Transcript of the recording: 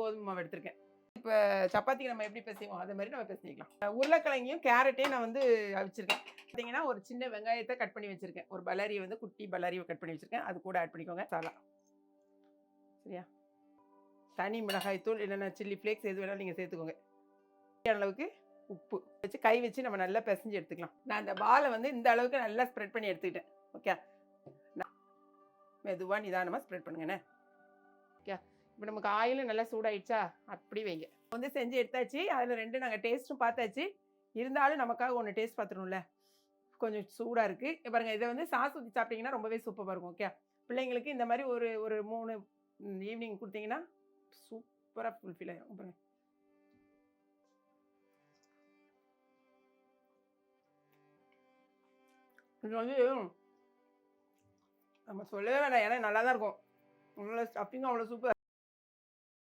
கோதுமை மாவு எடுத்திருக்கேன். இப்போ சப்பாத்திக்கு நம்ம எப்படி பிசைவோம் அதே மாதிரி நம்ம பேசிக்கலாம். உருளைக்கிழங்கையும் கேரட்டையும் நான் வந்து அவிச்சிருக்கேன். பார்த்தீங்கன்னா ஒரு சின்ன வெங்காயத்தை கட் பண்ணி வச்சுருக்கேன். ஒரு பலாரியை வந்து குட்டி பலாரியை கட் பண்ணி வச்சுருக்கேன். அது கூட ஆட் பண்ணிக்கோங்க. சாலா. சரியா? தனி மிளகாய் தூள் இல்லைன்னா சில்லி ஃப்ளேக்ஸ் எது வேணாலும் நீங்கள் சேர்த்துக்கோங்க. அளவுக்கு உப்பு வச்சு கை வச்சு நம்ம நல்லா பிசைஞ்சு எடுத்துக்கலாம். நான் அந்த பாலை வந்து இந்த அளவுக்கு நல்லா ஸ்ப்ரெட் பண்ணி எடுத்துக்கிட்டேன். ஓகே மெதுவாக நிதானமாக ஸ்ப்ரெட் பண்ணுங்கண்ணே இப்போ நமக்கு ஆயிலும் நல்லா சூடாயிடுச்சா? அப்படி வைங்க. வந்து செஞ்சு எடுத்தாச்சு. அதில் ரெண்டு நாங்கள் டேஸ்ட்டும் பார்த்தாச்சு. இருந்தாலும் நமக்காக ஒன்று டேஸ்ட் பார்த்துரும்ல கொஞ்சம் சூடாக இருக்குது பாருங்கள் இதை வந்து சாஸ் ஊற்றி சாப்பிட்டீங்கன்னா ரொம்பவே சூப்பராக இருக்கும் ஓகே பிள்ளைங்களுக்கு இந்த மாதிரி ஒரு ஒரு மூணு ஈவினிங் கொடுத்தீங்கன்னா சூப்பராக ஃபுல்ஃபில் ஆகும் பாருங்க. இது வந்து நம்ம சொல்லவே வேண்டாம். ஏன்னா நல்லா தான் இருக்கும். உள்ள ஸ்டஃபிங் அவ்வளோ சூப்பர்